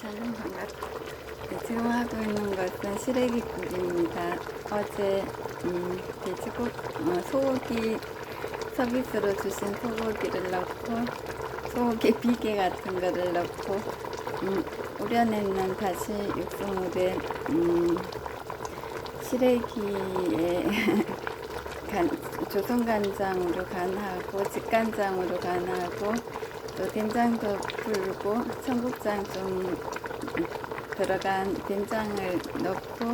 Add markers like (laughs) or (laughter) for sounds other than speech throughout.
샬롬 반갑. 네, 지금 하고 있는 것은 시래기국입니다. 어제 음, 돼지고 어, 소고기 서비스로 주신 소고기를 넣고 소고기 비계 같은 거를 넣고 음, 우려내는 다시 육수물에 음, 시래기에 (laughs) 간, 조선간장으로 간하고 직간장으로 간하고 또 된장도 풀고 청국장 좀 들어간 된장을 넣고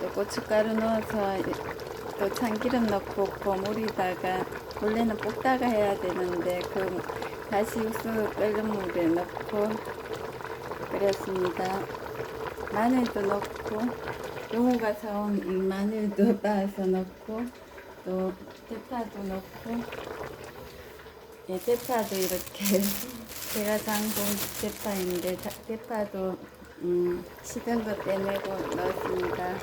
또 고춧가루 넣어서 또 참기름 넣고 버무리다가 원래는 볶다가 해야 되는데 그 다시 육수 끓는 물에 넣고 끓였습니다. 마늘도 넣고 용호가 사온 이 마늘도 (laughs) 빻아서 넣고 또 대파도 넣고 예, 대파도 이렇게 (laughs) 제가 장본 대파인데 자- 대파도 음, 식은 거 빼내고 넣었습니다.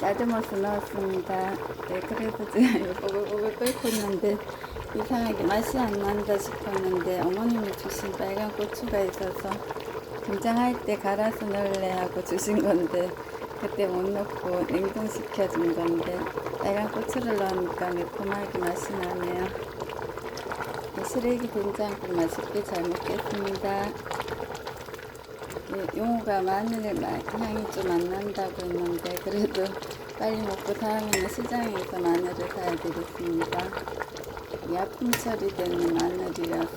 다듬어서 넣었습니다. 네, 그래서 제가 보글보글 끓고 있는데 이상하게 맛이 안 난다 싶었는데 어머님이 주신 빨간 고추가 있어서 김장할 때 갈아서 넣을래 하고 주신 건데 그때 못 넣고 냉동시켜 준 건데 빨간 고추를 넣으니까 매콤하게 맛이 나네요. 네, 시래기 된장국 맛있게 잘 먹겠습니다. 네, 용호가 마늘 마- 향이 좀 안 난다고 했는데 그래도 빨리 먹고 다음에는 시장에서 마늘을 사야 되겠습니다. 약품 처리된 마늘이라서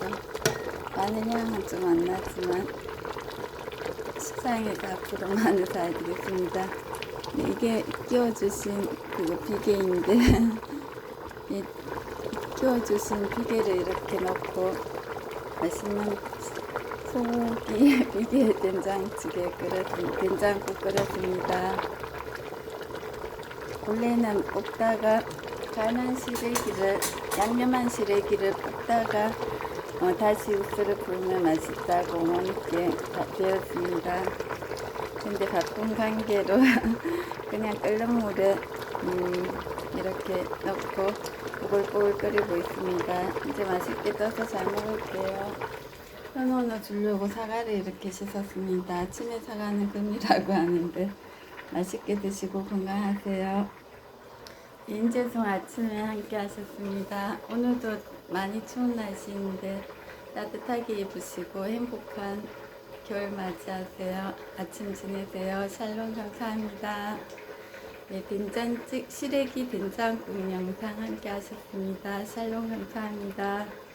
마늘 향은 좀 안 나지만 시장에서 앞으로 되겠습니다. 네, 이게 끼워주신 그거 비계인데 (laughs) 이 끼워주신 비계를 이렇게 넣고 맛있는 소고기 (laughs) 비계 된장찌개 끓였습니다. 된장국 끓였습니다. 원래는 볶다가 간한 시래기를 양념한 시래기를 볶다가 어, 다시 육수를 부으면 맛있다고 어머니께 다 배웠습니다. 근데 바쁜 관계로 (laughs) 그냥 끓는 물에 음, 이렇게 넣고 보글보글 끓이고 있습니다. 이제 맛있게 떠서 잘 먹을게요. 현원을 주려고 사과를 이렇게 씻었습니다. 아침에 사과는 금이라고 하는데 맛있게 드시고 건강하세요. 인재송 아침에 함께 하셨습니다. 오늘도 많이 추운 날씨인데 따뜻하게 입으시고 행복한 겨울 맞이하세요. 아침 지내세요. 샬롬 감사합니다. 네, 된장찌, 시래기 된장국 영상 함께 하셨습니다. 샬롬 감사합니다.